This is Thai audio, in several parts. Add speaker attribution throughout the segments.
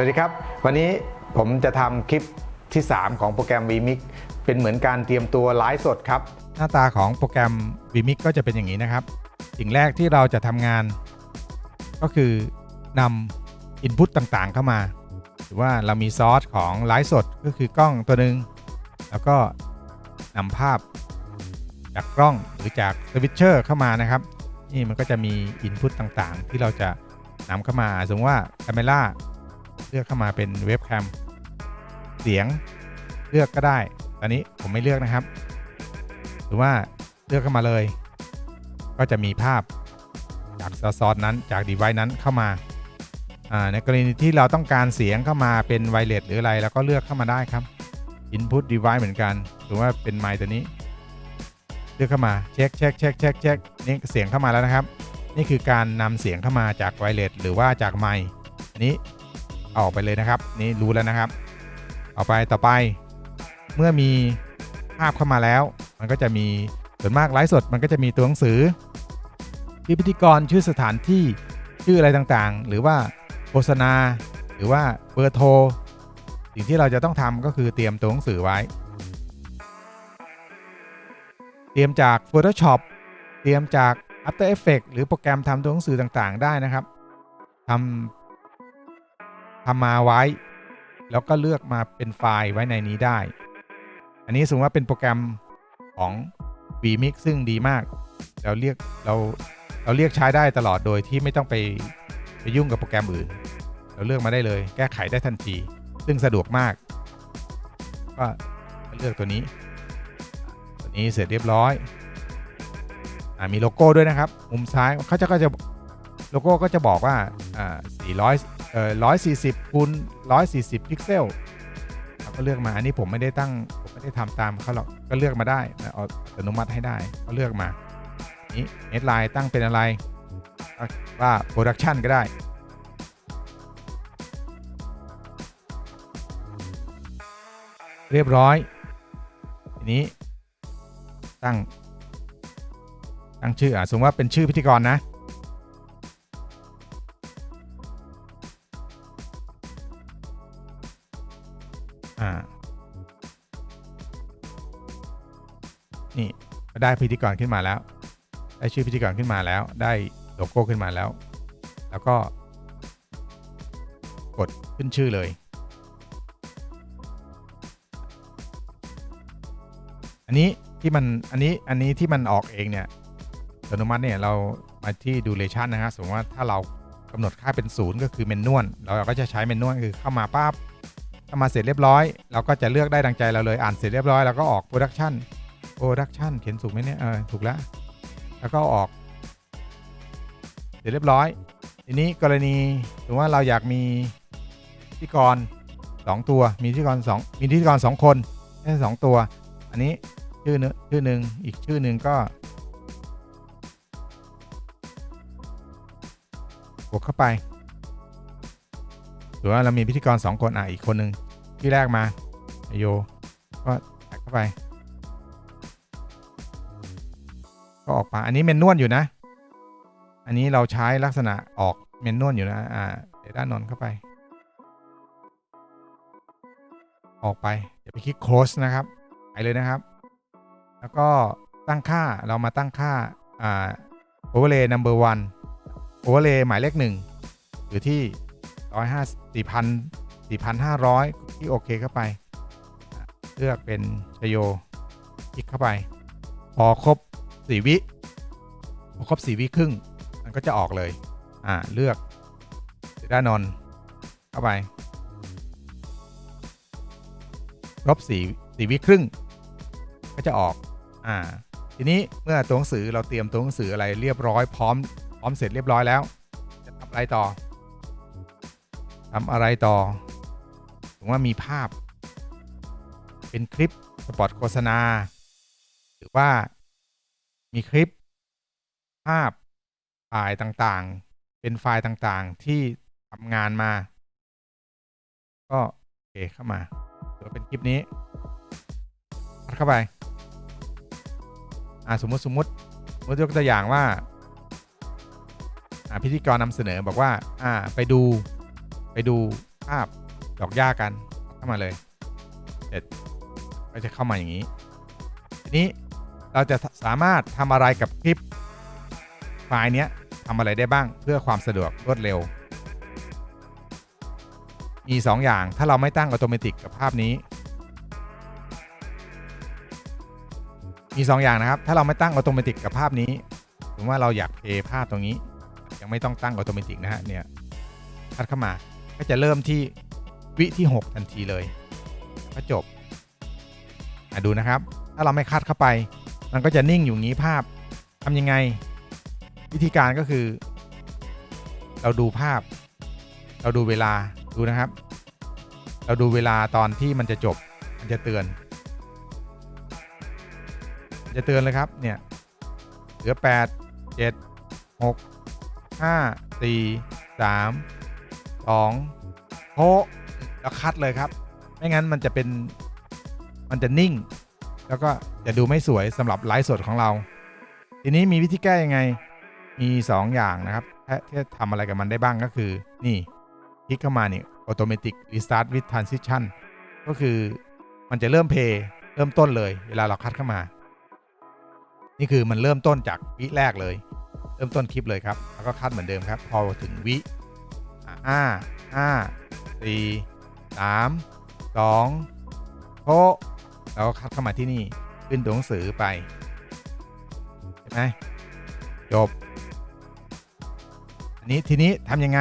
Speaker 1: วัสดีครับ วันนี้ผมจะทำคลิปที่ 3 ของโปรแกรม vMix เป็นเหมือนการเตรียมตัวไลฟ์สดครับ
Speaker 2: หน้าตาของโปรแกรม vMix ก็จะเป็นอย่างนี้นะครับ สิ่งแรกที่เราจะทำงาน ก็คือนำ Input ต่างๆ เข้ามา หรือว่าเรามีซอสของไลฟ์สดก็คือกล้องตัวหนึ่งแล้วก็นำภาพจากกล้องหรือจากสวิตเชอร์เข้ามานะครับ นี่มันก็จะมี Input ต่างๆ ที่เราจะนำเข้ามาสมมติว่า Camera เลือกเข้ามาเป็นเว็บแคมเสียงเลือกก็ได้ ตอนนี้ผมไม่เลือกนะครับ หรือว่าเลือกเข้ามาเลย ก็จะมีภาพจากซอสนั้นจาก device นั้นเข้ามาในกรณีที่เราต้องการเสียงเข้ามาเป็นไวเลสหรืออะไรเราก็เลือกเข้ามาได้ครับ input device เหมือนกัน หรือว่าเป็นไมค์ตัวนี้ เลือกเข้ามาเช็คเช็คเช็คเช็คเช็คนี่เสียงเข้ามาแล้วนะครับ นี่คือการนำเสียงเข้ามาจากไวเลสหรือว่าจากไมค์อันนี้ ออกไปเลยนะครับ นี่รู้แล้วนะครับ เอาไปต่อไป เมื่อมีภาพเข้ามาแล้ว มันก็จะมีส่วนมากไลฟ์สดมันก็จะมีตัวหนังสือที่พิธีกรชื่อสถานที่ชื่ออะไรต่างๆ หรือว่าโฆษณา หรือว่าเบอร์โทรสิ่งที่เราจะต้องทำก็คือเตรียมตัวหนังสือไว้ เตรียมจาก Photoshop เตรียมจาก After Effects หรือโปรแกรมทำตัวหนังสือต่างๆ ได้นะครับทำ ทำมาไว้ แล้วก็เลือกมาเป็นไฟล์ไว้ในนี้ได้ อันนี้สมมติว่าเป็นโปรแกรมของ vMix ซึ่งดีมาก เราเรียกเราเราเรียกใช้ได้ตลอดโดยที่ไม่ต้องไปไปยุ่งกับโปรแกรมอื่น เราเลือกมาได้เลย แก้ไขได้ทันที ซึ่งสะดวกมาก ก็เลือกตัวนี้ ตัวนี้เสร็จเรียบร้อยอมีโลโก้ด้วยนะครับ มุมซ้ายเขาจะก็จะโลโก้ก็จะบอกว่าอ่า400 เอ่อ140คูณ140 พิกเซลก็เลือกมาอันนี้ผมไม่ได้ตั้งผมไม่ได้ทำตามเขาหรอกก็เลือกมาได้เอาอนุมัติให้ได้ก็เลือกมานี้เฮดไลน์ตั้งเป็นอะไรว่า Production ก็ได้เรียบร้อย ทีนี้ ตั้ง ตั้งชื่ออะสมมติว่าเป็นชื่อพิธีกรนะ ได้พิธีกรขึ้นมาแล้ว ได้ชื่อพิธีกรขึ้นมาแล้ว ได้โลโก้ขึ้นมาแล้ว แล้วก็ กดขึ้นชื่อเลย อันนี้ที่มันอันนี้อันนี้ที่มันออกเองเนี่ยอัตโนมัติเนี่ยเรามาที่ duration นะครับสมมติว่าถ้าเรากำหนดค่าเป็นศูนย์ก็คือเมนนวลเราก็จะใช้เมนนวลคือเข้ามาปั๊บเข้ามาเสร็จเรียบร้อย เราก็จะเลือกได้ดังใจเราเลยอ่านเสร็จเรียบร้อยแล้วก็ออกโปรดักชัน production เขียนถูกไหมเนี่ยเออถูกแล้ว แล้วก็ออก เสร็จเรียบร้อย ทีนี้กรณีถือว่าเราอยากมีพิธีกร 2 ตัว มีพิธีกร2มีพิธีกร 2 คนแค่สองตัว อันนี้ชื่อนึงชื่อหนึ่งอีกชื่อหนึ่งก็บวกเข้าไปหรือว่าเรามีพิธีกร 2 คนอะอีกคนหนึ่งที่แรกมาโยก็แตกเข้าไป ก็ออกมาอันนี้เมนนวลอยู่นะ อันนี้เราใช้ลักษณะออกเมนนวลอยู่นะอ่าเดี๋ยวด้านนอนเข้าไป ออกไป เดี๋ยวไปคลิก close นะครับไปเลยนะครับ แล้วก็ตั้งค่าเรามาตั้งค่าอ่า overlay number one overlay หมายเลขหนึ่งอยู่ที่ร้อยห้าสี่พันสี่พันห้าร้อยที่โอเคเข้าไป เลือกเป็นชโยคลิกเข้าไป พอครบ สี่วิพอครบสี่วิครึ่ง มันก็จะออกเลย อ่าเลือกด้านนนเข้าไปครบสี่สี่วิครึ่ง ก็จะออก อ่า ทีนี้เมื่อตัวหนังสือเราเตรียมตัวหนังสืออะไรเรียบร้อยพร้อม พร้อมเสร็จเรียบร้อยแล้ว จะทำอะไรต่อทำอะไรต่อถึงว่ามีภาพ เป็นคลิปสปอตโฆษณา หรือว่า มีคลิป ภาพไฟล์ต่างๆ เป็นไฟล์ต่างๆ ที่ทำงานมา ก็โอเคเข้ามาหรือเป็นคลิปนี้พัดเข้าไป อ่าสมมติสมมติสมมติยกตัวอย่างว่า อ่าพิธีกรนำเสนอบอกว่า อ่า ไปดู ไปดูภาพดอกหญ้ากันเข้ามาเลยเสร็จก็จะเข้ามาอย่างนี้ทีนี้ เราจะสามารถทำอะไรกับคลิปไฟล์เนี้ยทำอะไรได้บ้างเพื่อความสะดวกรวดเร็ว มี 2 อย่างถ้าเราไม่ตั้งอัตโนมัติกับภาพนี้ มี 2 อย่างนะครับ ถ้าเราไม่ตั้งอัตโนมัติกับภาพนี้ถึงว่าเราอยากเพย์ภาพตรงนี้ ยังไม่ต้องตั้งอัตโนมัตินะฮะเนี่ยคัดเข้ามาก็จะเริ่มที่วิที่ 6 ทันทีเลยก็จบอะดูนะครับ ถ้าเราไม่คัดเข้าไป มันก็จะนิ่งอยู่งี้ภาพทำยังไง วิธีการก็คือ เราดูภาพ เราดูเวลาดูนะครับ เราดูเวลาตอนที่มันจะจบ มันจะเตือน จะเตือนเลยครับเนี่ยเหลือ 8 7 6 5 4 3 2โพแล้วคัดเลยครับ ไม่งั้นมันจะเป็นมันจะนิ่ง แล้วก็จะดูไม่สวยสำหรับไลฟ์สดของเรา ทีนี้มีวิธีแก้ยังไง มี 2 อย่างนะครับที่ทำอะไรกับมันได้บ้างก็คือ นี่คลิกเข้ามานี่ automatic restart with transition ก็คือมันจะเริ่มเพย์เริ่มต้นเลย เวลาเราคัดเข้ามา นี่คือมันเริ่มต้นจากวิแรกเลย เริ่มต้นคลิปเลยครับ แล้วก็คัดเหมือนเดิมครับ พอถึงวิห้าห้าสี่สามสองโพะ แล้วก็คัดเข้ามาที่นี่ขึ้นตัวหนังสือไปเห็นไหมจบ อันนี้ทีนี้ทำยังไง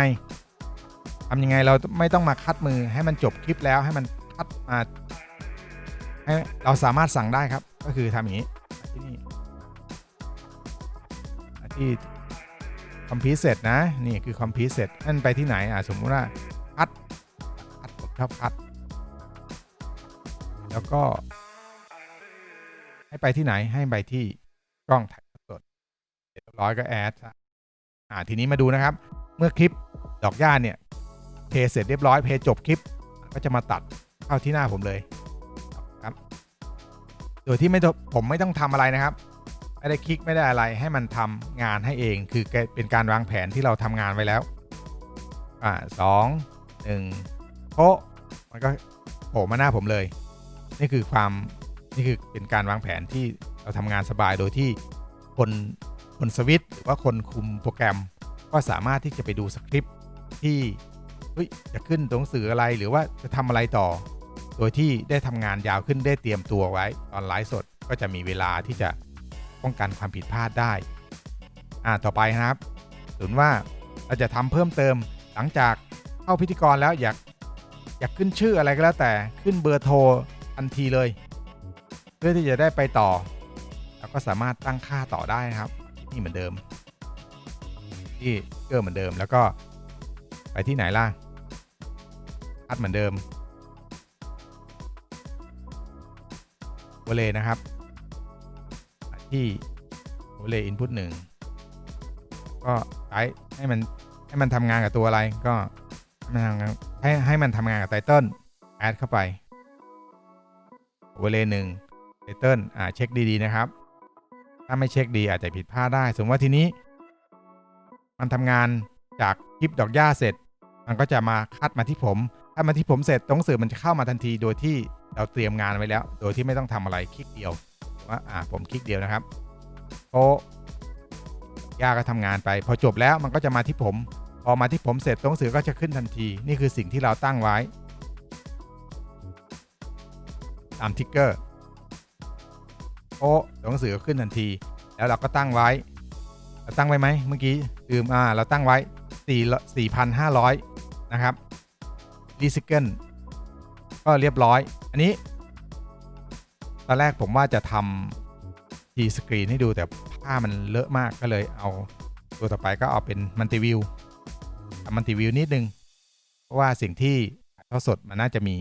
Speaker 2: ทำยังไงเราไม่ต้องมาคัดมือให้มันจบคลิปแล้วให้มันคัดมาให้เราสามารถสั่งได้ครับ ก็คือทำอย่างนี้ที่นี่ที่คอมพิวเสร็จนะ นี่คือคอมพิวเสร็จนั่นไปที่ไหนอะสมมติว่าคัดคัดผมชอบคัด แล้วก็ ให้ไปที่ไหนให้ไปที่กล้องถ่ายสดเสร็จเรียบร้อยก็แอดอ่าทีนี้มาดูนะครับ เมื่อคลิปดอกหญ้าเนี่ยเพย์เสร็จเรียบร้อยเพย์จบคลิป ก็จะมาตัดเข้าที่หน้าผมเลยครับ โดยที่ไม่ต้องผมไม่ต้องทำอะไรนะครับไม่ได้คลิกไม่ได้อะไรให้มันทำงานให้เอง คือเป็นการวางแผนที่เราทำงานไว้แล้วอ่าสองหนึ่งโปะมันก็โผล่มาหน้าผมเลย นี่คือความ นี่คือเป็นการวางแผนที่เราทำงานสบายโดยที่คนคนสวิตหรือว่าคนคุมโปรแกรม ก็สามารถที่จะไปดูสคริปต์ที่เฮ้ยจะขึ้นตัวหนังสืออะไรหรือว่าจะทำอะไรต่อ โดยที่ได้ทำงานยาวขึ้นได้เตรียมตัวไว้ตอนไลฟ์สดก็จะมีเวลาที่จะป้องกันความผิดพลาดได้ อ่าต่อไปนะครับสมมติว่าเราจะทำเพิ่มเติมหลังจากเข้าพิธีกรแล้วอยากอยากขึ้นชื่ออะไรก็แล้วแต่ขึ้นเบอร์โทรทันทีเลย พื่อที่จะได้ไปต่อแล้วก็สามารถตั้งค่าต่อได้นะครับ นี่เหมือนเดิม ที่เกอร์เหมือนเดิมแล้วก็ไปที่ไหนล่ะคัดเหมือนเดิมวอลเลนะครับ ที่วอลเลอินพุตหนึ่งก็ใช้ให้มันให้มันทำงานกับตัวอะไรก็ให้มันทำงานให้ให้มันทำงานกับไตเติลแอดเข้าไปวอลเลหนึ่ง ไตเติลอ่าเช็คดีๆนะครับ ถ้าไม่เช็คดีอาจจะผิดพลาดได้ สมมติว่าทีนี้ มันทำงานจากคลิปดอกหญ้าเสร็จ มันก็จะมาคัดมาที่ผม ถ้ามาที่ผมเสร็จตรงสื่อมันจะเข้ามาทันทีโดยที่เราเตรียมงานไว้แล้ว โดยที่ไม่ต้องทำอะไรคลิกเดียวว่าอ่าผมคลิกเดียวนะครับโอ้หญ้าก็ทำงานไป พอจบแล้วมันก็จะมาที่ผม พอมาที่ผมเสร็จตรงสื่อก็จะขึ้นทันที นี่คือสิ่งที่เราตั้งไว้ตามทิกเกอร์ โอ้ตัวหนังสือก็ขึ้นทันที แล้วเราก็ตั้งไว้เราตั้งไว้ไหมเมื่อกี้ลืมอ่าเราตั้งไว้4 4,500 นะครับรีซิเกิลก็เรียบร้อย อันนี้ ตอนแรกผมว่าจะทำทีสกรีนให้ดูแต่ผ้ามันเลอะมากก็เลยเอาตัวต่อไปก็เอาเป็นมัลติวิวทำมัลติวิวนิดนึง เพราะว่าสิ่งที่ถ่ายทอดสดมันน่าจะมี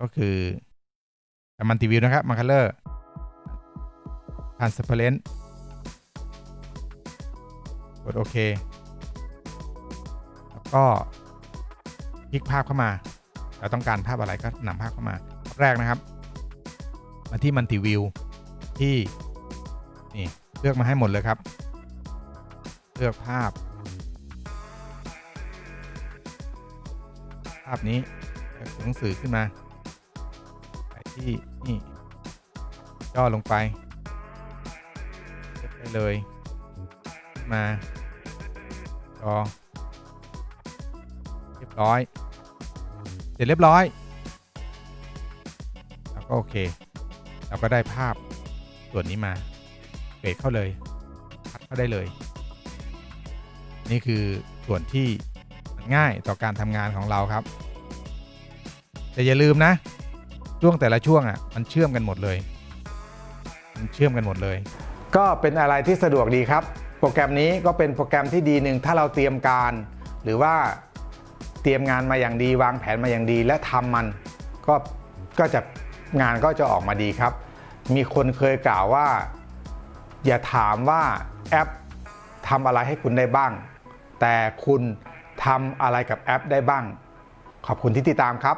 Speaker 2: ก็คือมัลติวิวนะครับมาคัลเลอร์ transparent กดโอเค แล้วก็คลิกภาพเข้ามา เราต้องการภาพอะไรก็นำภาพเข้ามา แรกนะครับ มาที่มันติวิวที่นี่เลือกมาให้หมดเลยครับ เลือกภาพ ภาพนี้หนังสือขึ้นมาไปที่นี่ย่อลงไป เลือกได้เลย มาจอเรียบร้อย เสร็จเรียบร้อย แล้วก็โอเค เราก็ได้ภาพส่วนนี้มาเกรดเข้าเลยพัดเข้าได้เลย นี่คือส่วนที่ง่ายต่อการทำงานของเราครับ แต่อย่าลืมนะ ช่วงแต่ละช่วงอะ มันเชื่อมกันหมดเลย มันเชื่อมกันหมดเลย
Speaker 1: ก็เป็นอะไรที่สะดวกดีครับ โปรแกรมนี้ก็เป็นโปรแกรมที่ดีหนึ่งถ้าเราเตรียมการ หรือว่าเตรียมงานมาอย่างดี วางแผนมาอย่างดี และทำมันก็ก็จะงานก็จะออกมาดีครับ มีคนเคยกล่าวว่า อย่าถามว่าแอปทำอะไรให้คุณได้บ้าง แต่คุณทำอะไรกับแอปได้บ้าง ขอบคุณที่ติดตามครับ